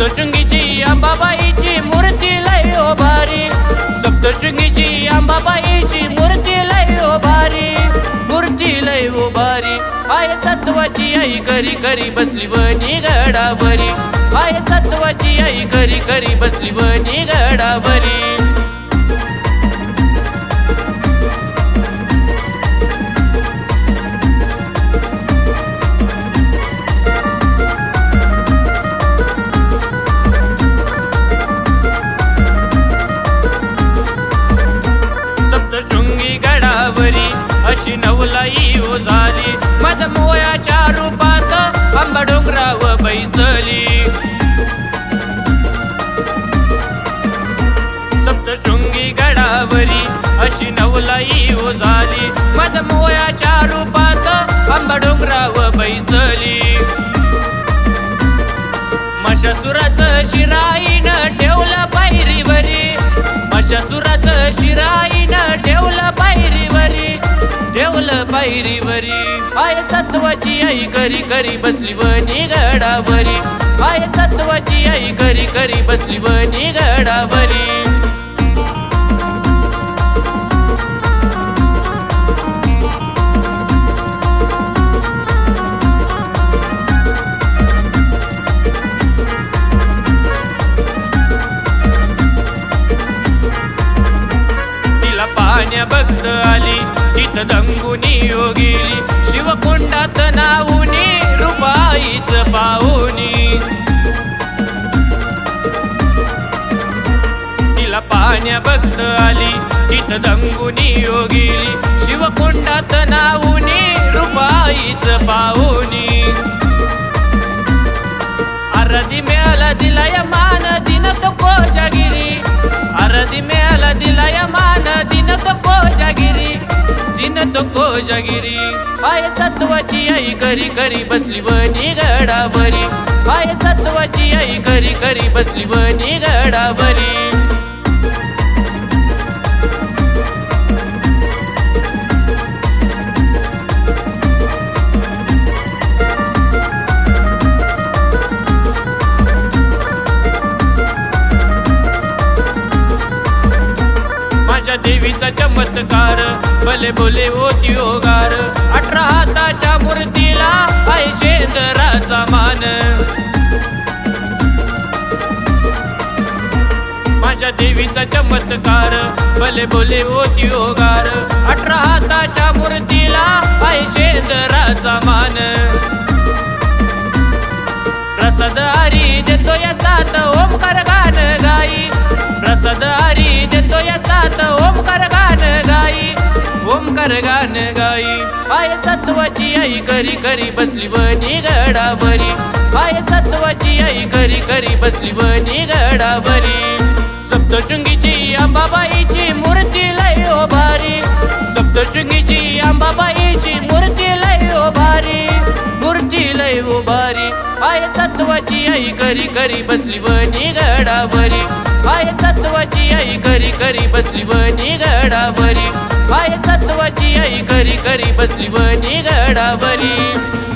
सप्तशृंगीची अंबाबाईची मूर्ती लय ओभारी भारी. सप्तशृंगीची अंबाबाईची मूर्ती लय ओभारी भारी. मूर्ती लय ओभारी भारी. आय सत्वाची आई करी करी बसली वनी गडावरी आय सत्वाची आई करी करी बसली वनी गडावरी हो अशी नवलाई ओ झाली. रूपात आंबा डोंगराव बैसली. सप्तशृंगी गडावरी अशी नवलाई ओ झाली. रूपात आंबा डोंगराव पायरीवरी. आय सत्वाची आई करी करी बसली वनी गडावरी आय सत्वाची आई करी करी बसली वनी गडावरी तिला पाहण्या भक्त आली. तिथं दंगुनी यो शिवकुंडात नावुनी रुपाईच पाहुनी तिला पाहण्या भक्त आली. तिथं दंगुनी यो शिवकुंडात नावुनी रुपाईच पाहुनी अरदी मेला दिला या मान दिन तो सत्वाची आई करी करी बसली वनी गडावरी आय सत्वाची आई करी करी बसली वनी गडावरी देवीचा चमत्कार भले बोले होती ओगार अठरा हाताच्या मूर्तीला आहे शेंदराचा मान. माझ्या देवीचा चमत्कार भले बोले होती ओगार अठरा हाताच्या मूर्तीला आहे शेंदराचा मान. प्रसाद हरी देतो या सात ओमकार ओमकार गान गाई. आय सत्वाची आई करी करी बसली वनी गडावरी आय सत्वाची आई करी करी बसली वनी गडावरी सप्तशृंगीची अंबाबाईची मूर्ती लय ओ भारी. सप्तशृंगीची अंबाबाईची मूर्ती लय ओ भारी. मूर्ती लय ओ भारी. आय सत्वाची आई करी करी बसली वनी गडावरी आय सत्वाची आई करी करी बसली वनी गडावरी आय सत्वाची आई करी करी बसली वनी गडावरी.